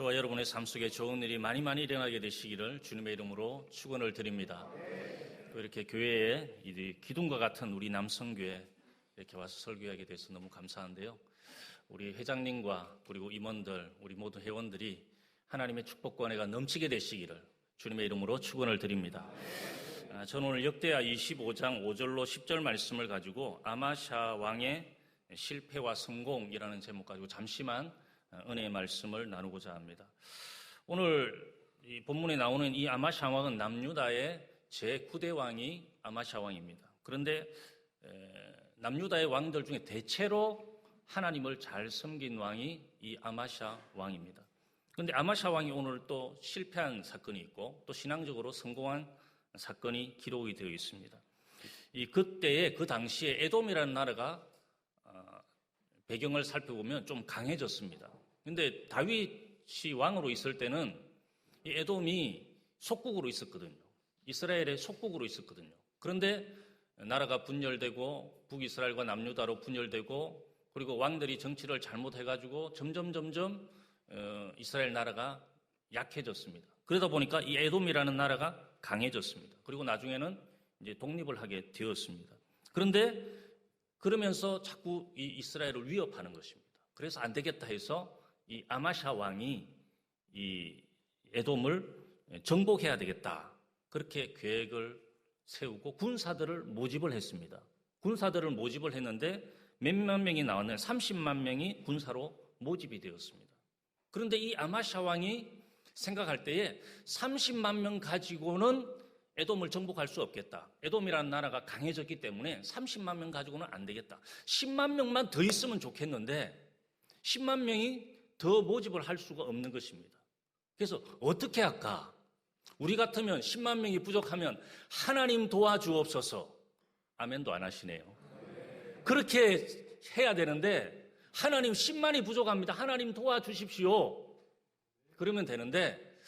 저와 여러분의 삶 속에 좋은 일이 많이 많이 일어나게 되시기를 주님의 이름으로 축원을 드립니다. 또 이렇게 교회에 이 기둥과 같은 우리 남성교회 이렇게 와서 설교하게 돼서 너무 감사한데요. 우리 회장님과 그리고 임원들, 우리 모두 회원들이 하나님의 축복과 은혜가 넘치게 되시기를 주님의 이름으로 축원을 드립니다. 아, 저는 오늘 역대하 25장 5절로 10절 말씀을 가지고 아마샤 왕의 실패와 성공이라는 제목 가지고 잠시만 은혜의 말씀을 나누고자 합니다. 오늘 이 본문에 나오는 이 아마샤 왕은 남유다의 제9대 왕이 아마샤 왕입니다. 그런데 남유다의 왕들 중에 대체로 하나님을 잘 섬긴 왕이 이 아마샤 왕입니다. 그런데 아마샤 왕이 오늘 또 실패한 사건이 있고 또 신앙적으로 성공한 사건이 기록이 되어 있습니다. 이 그때에 그 당시에 에돔이라는 나라가 어, 배경을 살펴보면 좀 강해졌습니다. 근데 다윗이 왕으로 있을 때는 이 에돔이 속국으로 있었거든요. 이스라엘의 속국으로 있었거든요. 그런데 나라가 분열되고 북이스라엘과 남유다로 분열되고 그리고 왕들이 정치를 잘못해가지고 점점 점점 어, 이스라엘 나라가 약해졌습니다. 그러다 보니까 이 에돔이라는 나라가 강해졌습니다. 그리고 나중에는 이제 독립을 하게 되었습니다. 그런데 그러면서 자꾸 이 이스라엘을 위협하는 것입니다. 그래서 안 되겠다 해서 이 아마샤 왕이 이 에돔을 정복해야 되겠다. 그렇게 계획을 세우고 군사들을 모집을 했습니다. 군사들을 모집을 했는데 몇만 명이 나왔나요? 30만 명이 군사로 모집이 되었습니다. 그런데 이 아마샤 왕이 생각할 때에 30만 명 가지고는 에돔을 정복할 수 없겠다. 에돔이라는 나라가 강해졌기 때문에 30만 명 가지고는 안 되겠다. 10만 명만 더 있으면 좋겠는데 10만 명이 더 모집을 할 수가 없는 것입니다. 그래서 어떻게 할까? 우리 같으면 10만 명이 부족하면 하나님 도와주옵소서. 아멘도 안 하시네요. 그렇게 해야 되는데 하나님 10만이 부족합니다. 하나님 도와주십시오. 그러면 되는데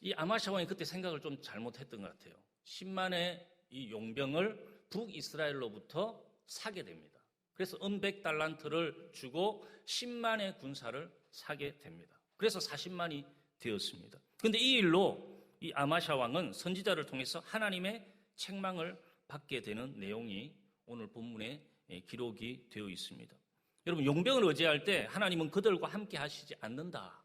이 아마샤 왕이 그때 생각을 좀 잘못했던 것 같아요. 10만의 이 용병을 북이스라엘로부터 사게 됩니다. 그래서 은백 달란트를 주고 10만의 군사를 사게 됩니다. 그래서 40만이 되었습니다. 그런데 이 일로 이 아마샤 왕은 선지자를 통해서 하나님의 책망을 받게 되는 내용이 오늘 본문에 기록이 되어 있습니다. 여러분 용병을 의지할 때 하나님은 그들과 함께 하시지 않는다.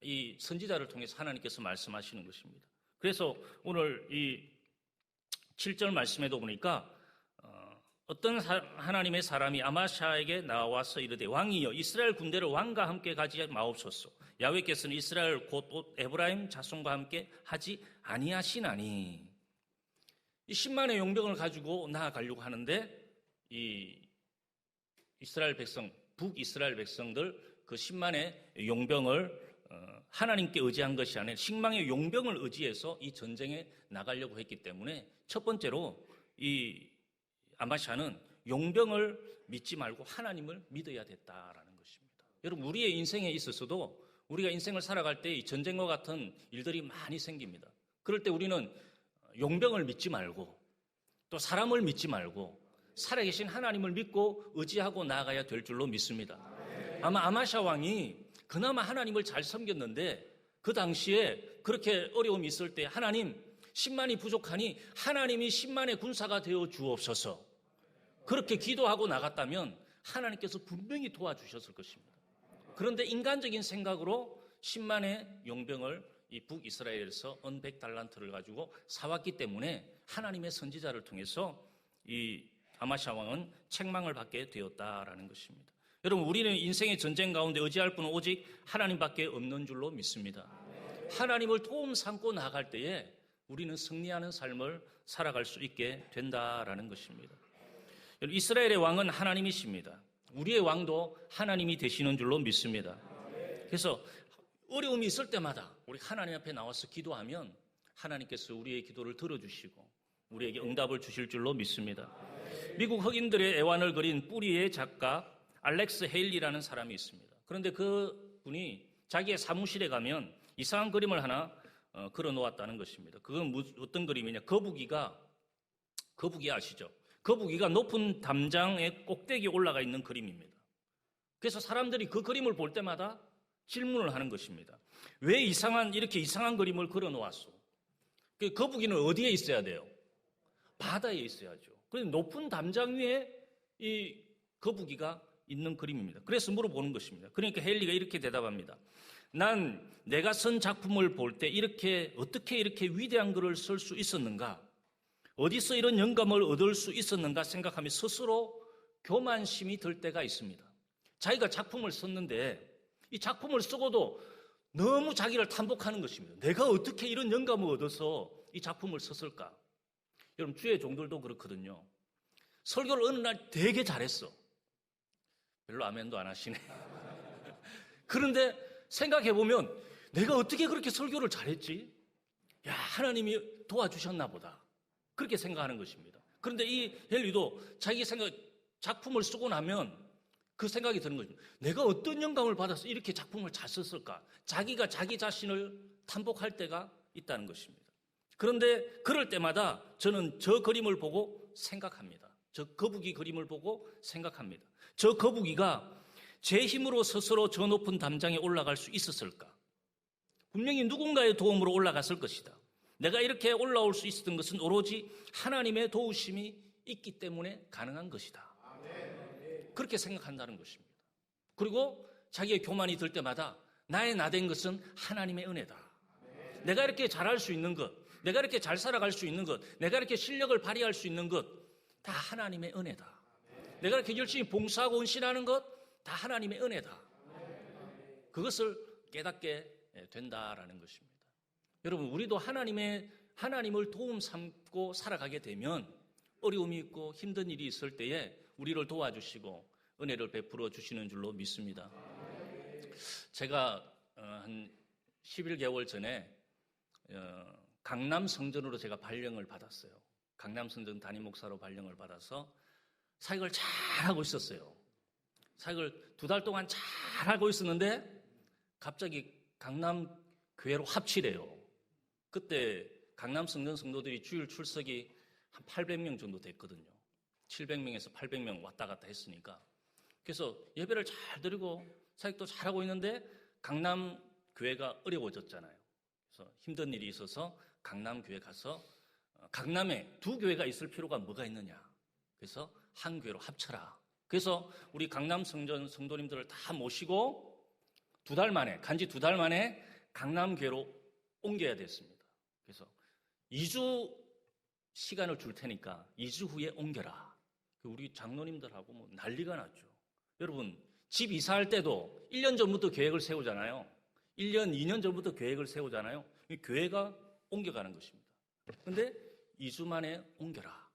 이 선지자를 통해서 하나님께서 말씀하시는 것입니다. 그래서 오늘 이 7절 말씀에도 보니까 어떤 하나님의 사람이 아마샤에게 나와서 이르되 왕이여 이스라엘 군대를 왕과 함께 가지 마옵소서. 야외께서는 이스라엘 곧 에브라임 자손과 함께 하지 아니하시나니. 이 10만의 용병을 가지고 나아가려고 하는데 이 이스라엘 백성, 북이스라엘 백성들 그 10만의 용병을 어, 하나님께 의지한 것이 아니라 식망의 용병을 의지해서 이 전쟁에 나가려고 했기 때문에 첫 번째로 이 아마샤는 용병을 믿지 말고 하나님을 믿어야 됐다라는 것입니다. 여러분 우리의 인생에 있어서도 우리가 인생을 살아갈 때 전쟁과 같은 일들이 많이 생깁니다. 그럴 때 우리는 용병을 믿지 말고 또 사람을 믿지 말고 살아계신 하나님을 믿고 의지하고 나아가야 될 줄로 믿습니다. 아마 아마샤 왕이 그나마 하나님을 잘 섬겼는데 그 당시에 그렇게 어려움이 있을 때 하나님 10만이 부족하니 하나님이 10만의 군사가 되어 주옵소서. 그렇게 기도하고 나갔다면 하나님께서 분명히 도와주셨을 것입니다. 그런데 인간적인 생각으로 10만의 용병을 이 북이스라엘에서 언백 달란트를 가지고 사왔기 때문에 하나님의 선지자를 통해서 이 아마샤 왕은 책망을 받게 되었다라는 것입니다. 여러분 우리는 인생의 전쟁 가운데 의지할 분은 오직 하나님밖에 없는 줄로 믿습니다. 하나님을 도움 삼고 나갈 때에 우리는 승리하는 삶을 살아갈 수 있게 된다라는 것입니다. 이스라엘의 왕은 하나님이십니다. 우리의 왕도 하나님이 되시는 줄로 믿습니다. 그래서 어려움이 있을 때마다 우리 하나님 앞에 나와서 기도하면 하나님께서 우리의 기도를 들어주시고 우리에게 응답을 주실 줄로 믿습니다. 미국 흑인들의 애완을 그린 뿌리의 작가 알렉스 헤일리라는 사람이 있습니다. 그런데 그 분이 자기의 사무실에 가면 이상한 그림을 하나 어, 그려 놓았다는 것입니다. 그건 어떤 그림이냐? 거북이가 거북이 아시죠? 거북이가 높은 담장의 꼭대기에 올라가 있는 그림입니다. 그래서 사람들이 그 그림을 볼 때마다 질문을 하는 것입니다. 왜 이상한 이렇게 이상한 그림을 그려 놓았소? 그 거북이는 어디에 있어야 돼요? 바다에 있어야죠. 그런데 높은 담장 위에 이 거북이가 있는 그림입니다. 그래서 물어보는 것입니다. 그러니까 헨리가 이렇게 대답합니다. 난 내가 쓴 작품을 볼 때 이렇게 어떻게 이렇게 위대한 글을 쓸 수 있었는가? 어디서 이런 영감을 얻을 수 있었는가 생각하며 스스로 교만심이 들 때가 있습니다. 자기가 작품을 썼는데 이 작품을 쓰고도 너무 자기를 탐복하는 것입니다. 내가 어떻게 이런 영감을 얻어서 이 작품을 썼을까? 여러분 주의 종들도 그렇거든요. 설교를 어느 날 되게 잘했어. 별로 아멘도 안 하시네. 그런데 생각해 보면 내가 어떻게 그렇게 설교를 잘했지? 야, 하나님이 도와주셨나 보다. 그렇게 생각하는 것입니다. 그런데 이 헨리도 자기 생각, 작품을 쓰고 나면 그 생각이 드는 거죠. 내가 어떤 영감을 받아서 이렇게 작품을 잘 썼을까? 자기가 자기 자신을 탐복할 때가 있다는 것입니다. 그런데 그럴 때마다 저는 저 그림을 보고 생각합니다. 저 거북이 그림을 보고 생각합니다. 저 거북이가 제 힘으로 스스로 저 높은 담장에 올라갈 수 있었을까? 분명히 누군가의 도움으로 올라갔을 것이다. 내가 이렇게 올라올 수 있었던 것은 오로지 하나님의 도우심이 있기 때문에 가능한 것이다. 그렇게 생각한다는 것입니다. 그리고 자기의 교만이 들 때마다 나의 나된 것은 하나님의 은혜다. 내가 이렇게 잘할 수 있는 것, 내가 이렇게 잘 살아갈 수 있는 것, 내가 이렇게 실력을 발휘할 수 있는 것, 다 하나님의 은혜다. 내가 이렇게 열심히 봉사하고 헌신하는 것, 다 하나님의 은혜다. 그것을 깨닫게 된다라는 것입니다. 여러분, 우리도 하나님의, 하나님을 도움 삼고 살아가게 되면 어려움이 있고 힘든 일이 있을 때에 우리를 도와주시고 은혜를 베풀어 주시는 줄로 믿습니다. 제가 어, 한 11개월 전에 어, 강남 성전으로 제가 발령을 받았어요. 강남 성전 담임 목사로 발령을 받아서 사역을 잘 하고 있었어요. 사역을 두 달 동안 잘 하고 있었는데 갑자기 강남 교회로 합치래요. 그때 강남 성전 성도들이 주일 출석이 한 800명 정도 됐거든요. 700명에서 800명 왔다 갔다 했으니까. 그래서 예배를 잘 드리고 사역도 잘하고 있는데 강남 교회가 어려워졌잖아요. 그래서 힘든 일이 있어서 강남 교회 가서 어, 강남에 두 교회가 있을 필요가 뭐가 있느냐. 그래서 한 교회로 합쳐라. 그래서 우리 강남 성전 성도님들을 다 모시고 두 달 만에, 간지 두 달 만에 강남 교회로 옮겨야 됐습니다. 그래서 2주 시간을 줄 테니까 2주 후에 옮겨라. 그 우리 장로님들하고 뭐 난리가 났죠. 여러분, 집 이사할 때도 1년 전부터 계획을 세우잖아요. 1년, 2년 전부터 계획을 세우잖아요. 교회가 옮겨가는 것입니다. 근데 2주 만에 옮겨라.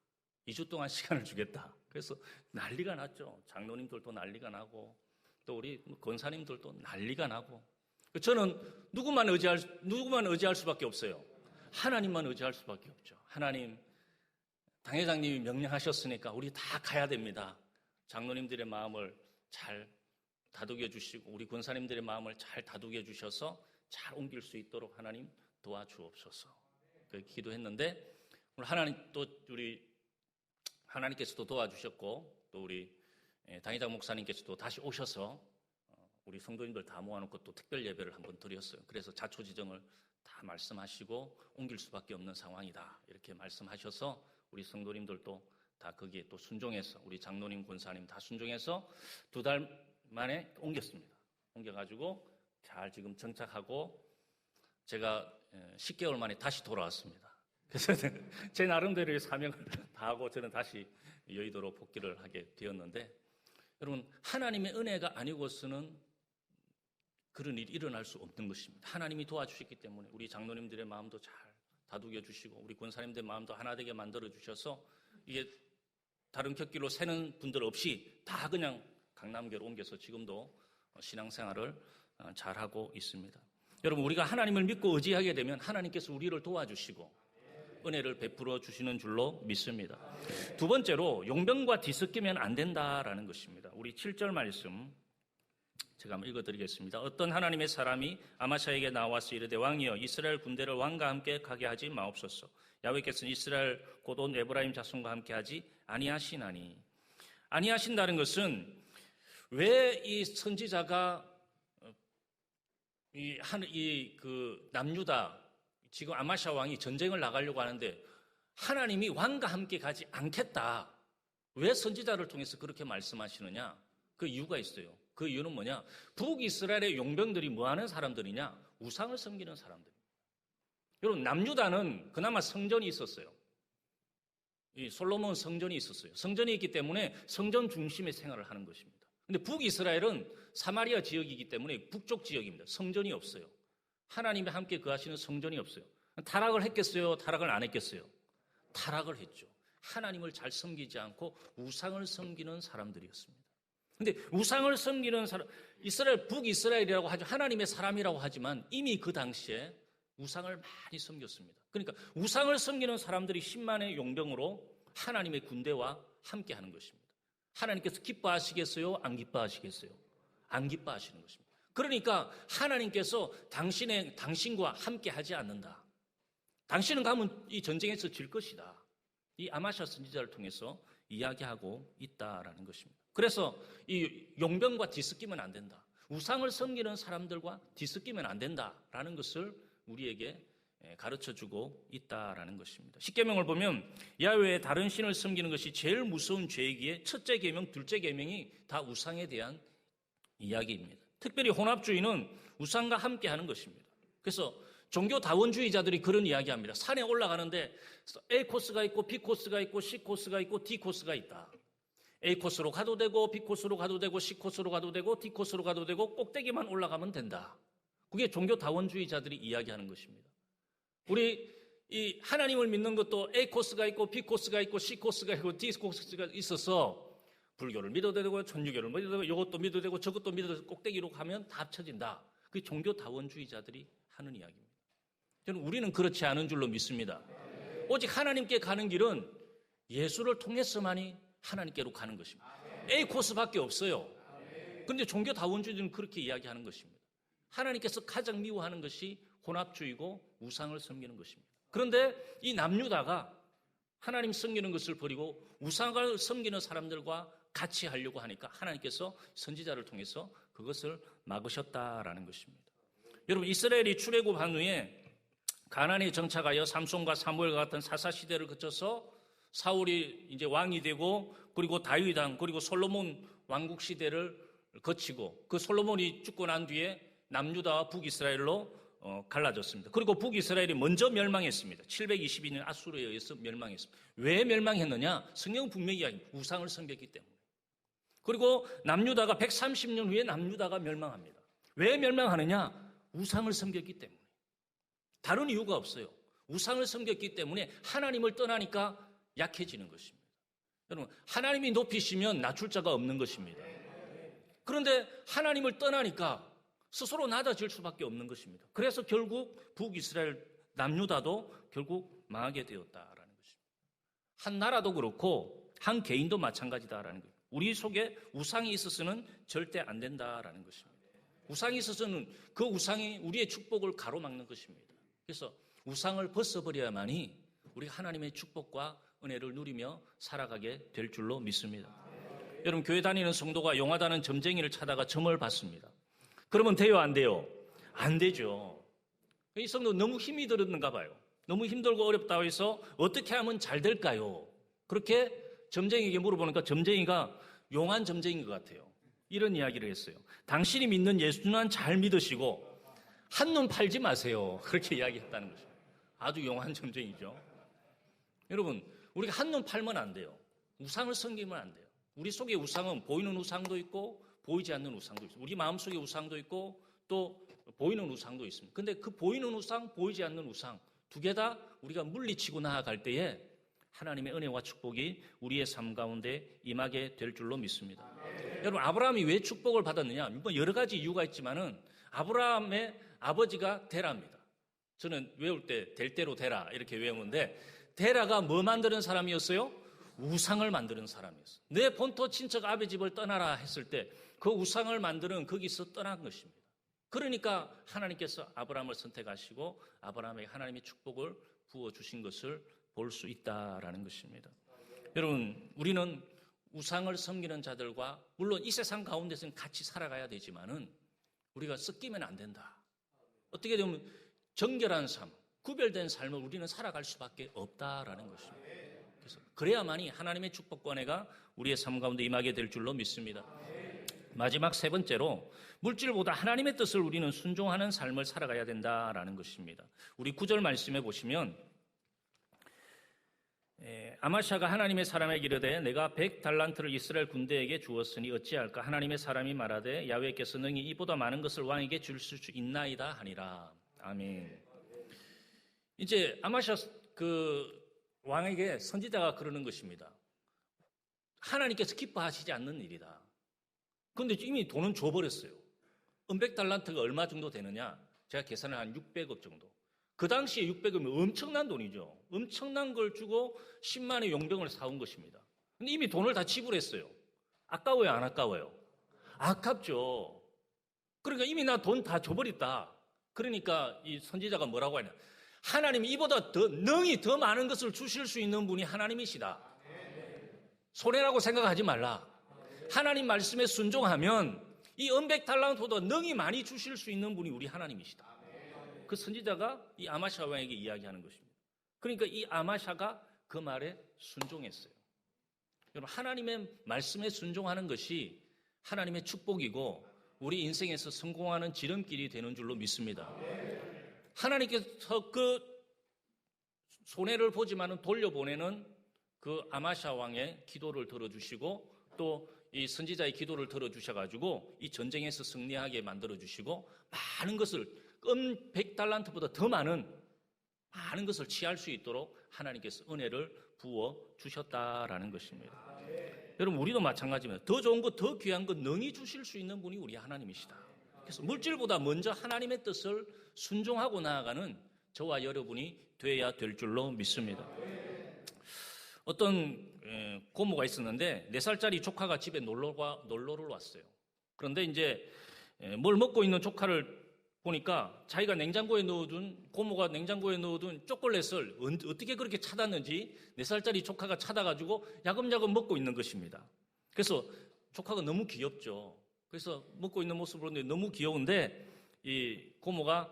2주 동안 시간을 주겠다. 그래서 난리가 났죠. 장로님들도 난리가 나고, 또 우리 권사님들도 난리가 나고. 저는 누구만 의지할, 누구만 의지할 수밖에 없어요. 하나님만 의지할 수밖에 없죠. 하나님, 당회장님이 명령하셨으니까 우리 다 가야 됩니다. 장로님들의 마음을 잘 다독여 주시고, 우리 권사님들의 마음을 잘 다독여 주셔서 잘 옮길 수 있도록 하나님 도와주옵소서. 그 기도했는데, 오늘 하나님 또 우리 하나님께서도 도와주셨고 또 우리 예, 당회장 목사님께서도 다시 오셔서 어, 우리 성도님들 다 모아놓고 또 특별 예배를 한번 드렸어요. 그래서 자초지정을 다 말씀하시고 옮길 수밖에 없는 상황이다 이렇게 말씀하셔서 우리 성도님들도 다 거기에 또 순종해서 우리 장로님 권사님 다 순종해서 두 달 만에 옮겼습니다. 옮겨가지고 잘 지금 정착하고 제가 10개월 예, 만에 다시 돌아왔습니다. 그래서 제 나름대로의 사명을 다하고 저는 다시 여의도로 복귀를 하게 되었는데 여러분 하나님의 은혜가 아니고서는 그런 일이 일어날 수 없는 것입니다. 하나님이 도와주셨기 때문에 우리 장로님들의 마음도 잘 다독여 주시고 우리 권사님들의 마음도 하나 되게 만들어 주셔서 이게 다른 곁길로 새는 분들 없이 다 그냥 강남교로 옮겨서 지금도 신앙생활을 잘하고 있습니다. 여러분 우리가 하나님을 믿고 의지하게 되면 하나님께서 우리를 도와주시고 은혜를 베풀어 주시는 줄로 믿습니다. 두 번째로 용병과 뒤섞이면 안 된다라는 것입니다. 우리 7절 말씀 제가 한번 읽어드리겠습니다. 어떤 하나님의 사람이 아마샤에게 나와서 이르되 왕이여 이스라엘 군대를 왕과 함께 가게 하지 마옵소서. 야외께서는 이스라엘 고돈 에브라임 자손과 함께 하지 아니하시나니 아니하신다는 것은 왜 이 선지자가 이, 한, 이, 그, 남유다, 지금 아마샤 왕이 전쟁을 나가려고 하는데, 하나님이 왕과 함께 가지 않겠다. 왜 선지자를 통해서 그렇게 말씀하시느냐? 그 이유가 있어요. 그 이유는 뭐냐? 북이스라엘의 용병들이 뭐 하는 사람들이냐? 우상을 섬기는 사람들. 여러분, 남유다는 그나마 성전이 있었어요. 이 솔로몬 성전이 있었어요. 성전이 있기 때문에 성전 중심의 생활을 하는 것입니다. 근데 북이스라엘은 사마리아 지역이기 때문에 북쪽 지역입니다. 성전이 없어요. 하나님이 함께 거하시는 성전이 없어요. 타락을 했겠어요? 타락을 안 했겠어요? 타락을 했죠. 하나님을 잘 섬기지 않고 우상을 섬기는 사람들이었습니다. 근데 우상을 섬기는 사람, 이스라엘, 북이스라엘이라고 하죠. 하나님의 사람이라고 하지만 이미 그 당시에 우상을 많이 섬겼습니다. 그러니까 우상을 섬기는 사람들이 10만의 용병으로 하나님의 군대와 함께 하는 것입니다. 하나님께서 기뻐하시겠어요? 안 기뻐하시겠어요? 안 기뻐하시는 것입니다. 그러니까 하나님께서 당신의, 당신과 함께 하지 않는다. 당신은 가면 이 전쟁에서 질 것이다. 이 아마샤 선지자를 통해서 이야기하고 있다라는 것입니다. 그래서 이 용병과 뒤섞이면 안 된다. 우상을 섬기는 사람들과 뒤섞이면 안 된다라는 것을 우리에게 가르쳐 주고 있다라는 것입니다. 십계명을 보면 야외의 다른 신을 섬기는 것이 제일 무서운 죄이기에 첫째 계명, 둘째 계명이 다 우상에 대한 이야기입니다. 특별히 혼합주의는 우상과 함께 하는 것입니다. 그래서 종교 다원주의자들이 그런 이야기합니다. 산에 올라가는데 A 코스가 있고 B 코스가 있고 C 코스가 있고 D 코스가 있다. A 코스로 가도 되고 B 코스로 가도 되고 C 코스로 가도 되고 D 코스로 가도 되고 꼭대기만 올라가면 된다. 그게 종교 다원주의자들이 이야기하는 것입니다. 우리 이 하나님을 믿는 것도 A 코스가 있고 B 코스가 있고 C 코스가 있고 D 코스가 있어서 불교를 믿어도 되고 천주교를 믿어도 되고 이것도 믿어도 되고 저것도 믿어도 되고 꼭대기로 가면 다 합쳐진다. 그게 종교 다원주의자들이 하는 이야기입니다. 저는 우리는 그렇지 않은 줄로 믿습니다. 오직 하나님께 가는 길은 예수를 통해서만이 하나님께로 가는 것입니다. A 코스밖에 없어요. 그런데 종교 다원주의들은 그렇게 이야기하는 것입니다. 하나님께서 가장 미워하는 것이 혼합주의고 우상을 섬기는 것입니다. 그런데 이 남유다가 하나님 섬기는 것을 버리고 우상을 섬기는 사람들과 같이 하려고 하니까 하나님께서 선지자를 통해서 그것을 막으셨다라는 것입니다. 여러분 이스라엘이 출애굽한 후에 가나안에 정착하여 삼손과 사무엘과 같은 사사 시대를 거쳐서 사울이 이제 왕이 되고 그리고 다윗 왕 그리고 솔로몬 왕국 시대를 거치고 그 솔로몬이 죽고 난 뒤에 남유다와 북이스라엘로 어, 갈라졌습니다. 그리고 북이스라엘이 먼저 멸망했습니다. 722년 아수르에 의해서 멸망했습니다. 왜 멸망했느냐? 성경 분명히 이야기 우상을 섬겼기 때문에. 그리고 남유다가 130년 후에 남유다가 멸망합니다. 왜 멸망하느냐? 우상을 섬겼기 때문에. 다른 이유가 없어요. 우상을 섬겼기 때문에 하나님을 떠나니까 약해지는 것입니다. 여러분, 하나님이 높이시면 낮출 자가 없는 것입니다. 그런데 하나님을 떠나니까 스스로 낮아질 수밖에 없는 것입니다. 그래서 결국 북이스라엘 남유다도 결국 망하게 되었다라는 것입니다. 한 나라도 그렇고 한 개인도 마찬가지다라는 거예요. 우리 속에 우상이 있어서는 절대 안 된다라는 것입니다. 우상이 있어서는 그 우상이 우리의 축복을 가로막는 것입니다. 그래서 우상을 벗어버려야만이 우리가 하나님의 축복과 은혜를 누리며 살아가게 될 줄로 믿습니다. 여러분 교회 다니는 성도가 용하다는 점쟁이를 찾아가 점을 받습니다. 그러면 돼요, 안 돼요? 안 되죠. 이 성도 너무 힘이 들었는가 봐요. 너무 힘들고 어렵다고 해서 어떻게 하면 잘 될까요? 그렇게 점쟁이에게 물어보니까 점쟁이가 용한 점쟁이인 것 같아요. 이런 이야기를 했어요. 당신이 믿는 예수는 잘 믿으시고 한눈 팔지 마세요. 그렇게 이야기했다는 것이죠. 아주 용한 점쟁이죠. 여러분, 우리가 한눈 팔면 안 돼요. 우상을 섬기면 안 돼요. 우리 속에 우상은 보이는 우상도 있고 보이지 않는 우상도 있습니다. 우리 마음속에 우상도 있고 또 보이는 우상도 있습니다. 근데 그 보이는 우상, 보이지 않는 우상 두 개 다 우리가 물리치고 나아갈 때에 하나님의 은혜와 축복이 우리의 삶 가운데 임하게 될 줄로 믿습니다. 여러분 아브라함이 왜 축복을 받았느냐? 뭐 여러 가지 이유가 있지만은 아브라함의 아버지가 데라입니다. 저는 외울 때 될 대로 데라 이렇게 외우는데 데라가 뭐 만드는 사람이었어요? 우상을 만드는 사람이었어요. 내 본토 친척 아베 집을 떠나라 했을 때 그 우상을 만드는 거기서 떠난 것입니다. 그러니까 하나님께서 아브라함을 선택하시고 아브라함에게 하나님의 축복을 부어 주신 것을 볼 수 있다라는 것입니다. 여러분, 우리는 우상을 섬기는 자들과 물론 이 세상 가운데서는 같이 살아가야 되지만은 우리가 섞이면 안 된다. 어떻게 되면 정결한 삶, 구별된 삶을 우리는 살아갈 수밖에 없다라는 것입니다. 그래서 그래야만이 하나님의 축복권회가 우리의 삶 가운데 임하게 될 줄로 믿습니다. 마지막 세 번째로 물질보다 하나님의 뜻을 우리는 순종하는 삶을 살아가야 된다라는 것입니다. 우리 구절 말씀해 보시면 에, 아마샤가 하나님의 사람에게 이르되 내가 백 달란트를 이스라엘 군대에게 주었으니 어찌할까 하나님의 사람이 말하되 야훼께서 능히 이보다 많은 것을 왕에게 줄 수 있나이다 하니라 아멘. 이제 아마샤 그 왕에게 선지자가 그러는 것입니다. 하나님께서 기뻐하시지 않는 일이다. 그런데 이미 돈은 줘버렸어요. 은백 달란트가 얼마 정도 되느냐? 제가 계산을 한 600억 정도. 그 당시에 600억이면 엄청난 돈이죠. 엄청난 걸 주고 10만의 용병을 사온 것입니다. 근데 이미 돈을 다 지불했어요. 아까워요, 안 아까워요? 아깝죠. 그러니까 이미 나 돈 다 줘버렸다. 그러니까 이 선지자가 뭐라고 하냐. 하나님이 이보다 더, 능히 더 많은 것을 주실 수 있는 분이 하나님이시다. 손해라고 생각하지 말라. 하나님 말씀에 순종하면 이 은백 달란트보다 능히 많이 주실 수 있는 분이 우리 하나님이시다. 그 선지자가 이 아마샤 왕에게 이야기하는 것입니다. 그러니까 이 아마샤가 그 말에 순종했어요. 여러분 하나님의 말씀에 순종하는 것이 하나님의 축복이고 우리 인생에서 성공하는 지름길이 되는 줄로 믿습니다. 하나님께서 그 손해를 보지만은 돌려보내는 그 아마샤 왕의 기도를 들어주시고 또 이 선지자의 기도를 들어주셔가지고 이 전쟁에서 승리하게 만들어주시고 많은 것을 은 100달란트보다 더 많은 많은 것을 취할 수 있도록 하나님께서 은혜를 부어 주셨다라는 것입니다. 여러분 우리도 마찬가지입니다. 더 좋은 것, 더 귀한 것 능히 주실 수 있는 분이 우리 하나님이시다. 그래서 물질보다 먼저 하나님의 뜻을 순종하고 나아가는 저와 여러분이 돼야 될 줄로 믿습니다. 어떤 고모가 있었는데 네 살짜리 조카가 집에 놀러가 놀러를 왔어요. 그런데 이제 뭘 먹고 있는 조카를 보니까 자기가 냉장고에 넣어둔 고모가 냉장고에 넣어둔 초콜릿을 어떻게 그렇게 찾았는지 네 살짜리 조카가 찾아가지고 야금야금 먹고 있는 것입니다. 그래서 조카가 너무 귀엽죠. 그래서 먹고 있는 모습을 보는데 너무 귀여운데 이 고모가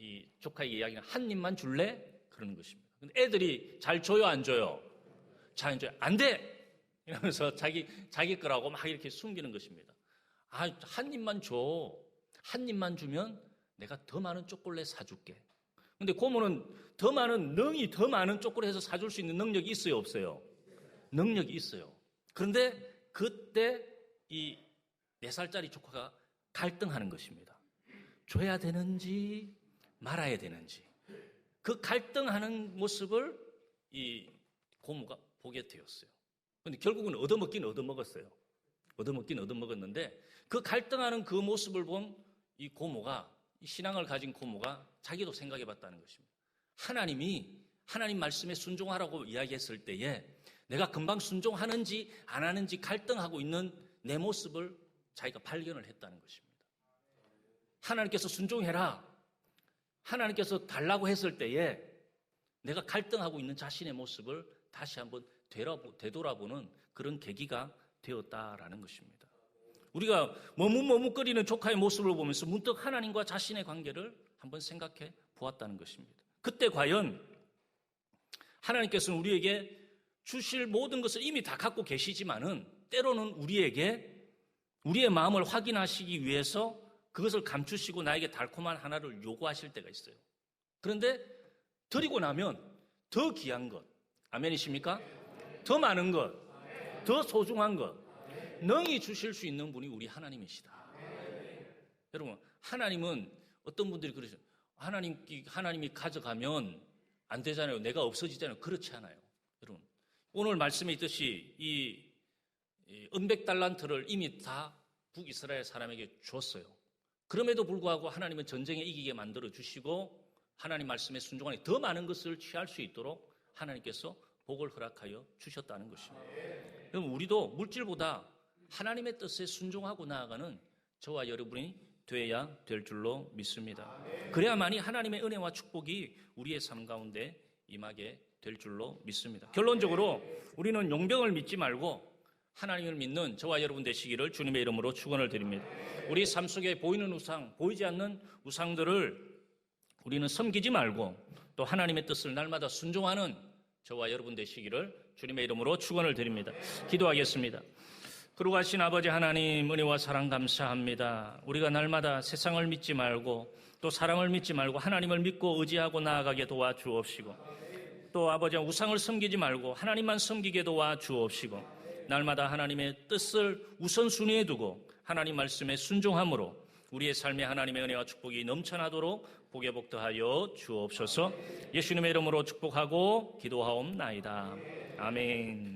이 조카에게 이야기는 한 입만 줄래? 그러는 것입니다. 근데 애들이 잘 줘요, 안 줘요? 잘 줘요. 안 돼! 이러면서 자기, 자기 거라고 막 이렇게 숨기는 것입니다. 아, 한 입만 줘. 한 입만 주면 내가 더 많은 초콜릿 사줄게. 근데 고모는 더 많은, 능이 더 많은 초콜릿을 사줄 수 있는 능력이 있어요, 없어요? 능력이 있어요. 그런데 그때 이 네 살짜리 조카가 갈등하는 것입니다. 줘야 되는지 말아야 되는지. 그 갈등하는 모습을 이 고모가 보게 되었어요. 근데 결국은 얻어먹긴 얻어먹었어요. 얻어먹긴 얻어먹었는데 그 갈등하는 그 모습을 본 이 고모가 이 신앙을 가진 고모가 자기도 생각해 봤다는 것입니다. 하나님이 하나님 말씀에 순종하라고 이야기했을 때에 내가 금방 순종하는지 안 하는지 갈등하고 있는 내 모습을 자기가 발견을 했다는 것입니다. 하나님께서 순종해라. 하나님께서 달라고 했을 때에 내가 갈등하고 있는 자신의 모습을 다시 한번 되돌아보는 그런 계기가 되었다라는 것입니다. 우리가 머뭇머뭇거리는 조카의 모습을 보면서 문득 하나님과 자신의 관계를 한번 생각해 보았다는 것입니다. 그때 과연 하나님께서는 우리에게 주실 모든 것을 이미 다 갖고 계시지만은 때로는 우리에게 우리의 마음을 확인하시기 위해서 그것을 감추시고 나에게 달콤한 하나를 요구하실 때가 있어요. 그런데 드리고 나면 더 귀한 것, 아멘이십니까? 더 많은 것, 더 소중한 것, 능히 주실 수 있는 분이 우리 하나님이시다. 여러분, 하나님은 어떤 분들이 그러죠. 하나님, 하나님이 가져가면 안 되잖아요. 내가 없어지잖아요. 그렇지 않아요. 여러분, 오늘 말씀에 있듯이 이 은백 달란트를 이미 다 북이스라엘 사람에게 줬어요. 그럼에도 불구하고 하나님은 전쟁에 이기게 만들어 주시고 하나님 말씀에 순종하니 더 많은 것을 취할 수 있도록 하나님께서 복을 허락하여 주셨다는 것입니다. 그럼 우리도 물질보다 하나님의 뜻에 순종하고 나아가는 저와 여러분이 되어야 될 줄로 믿습니다. 그래야만이 하나님의 은혜와 축복이 우리의 삶 가운데 임하게 될 줄로 믿습니다. 결론적으로 우리는 용병을 믿지 말고 하나님을 믿는 저와 여러분 되시기를 주님의 이름으로 축원을 드립니다. 우리 삶 속에 보이는 우상, 보이지 않는 우상들을 우리는 섬기지 말고 또 하나님의 뜻을 날마다 순종하는 저와 여러분 되시기를 주님의 이름으로 축원을 드립니다. 기도하겠습니다. 그러가신 아버지 하나님 은혜와 사랑 감사합니다. 우리가 날마다 세상을 믿지 말고 또 사랑을 믿지 말고 하나님을 믿고 의지하고 나아가게 도와주옵시고 또 아버지 우상을 섬기지 말고 하나님만 섬기게 도와주옵시고 날마다 하나님의 뜻을 우선순위에 두고 하나님 말씀에 순종함으로 우리의 삶에 하나님의 은혜와 축복이 넘쳐나도록 복에 복더하여 주옵소서 예수님의 이름으로 축복하고 기도하옵나이다. 아멘.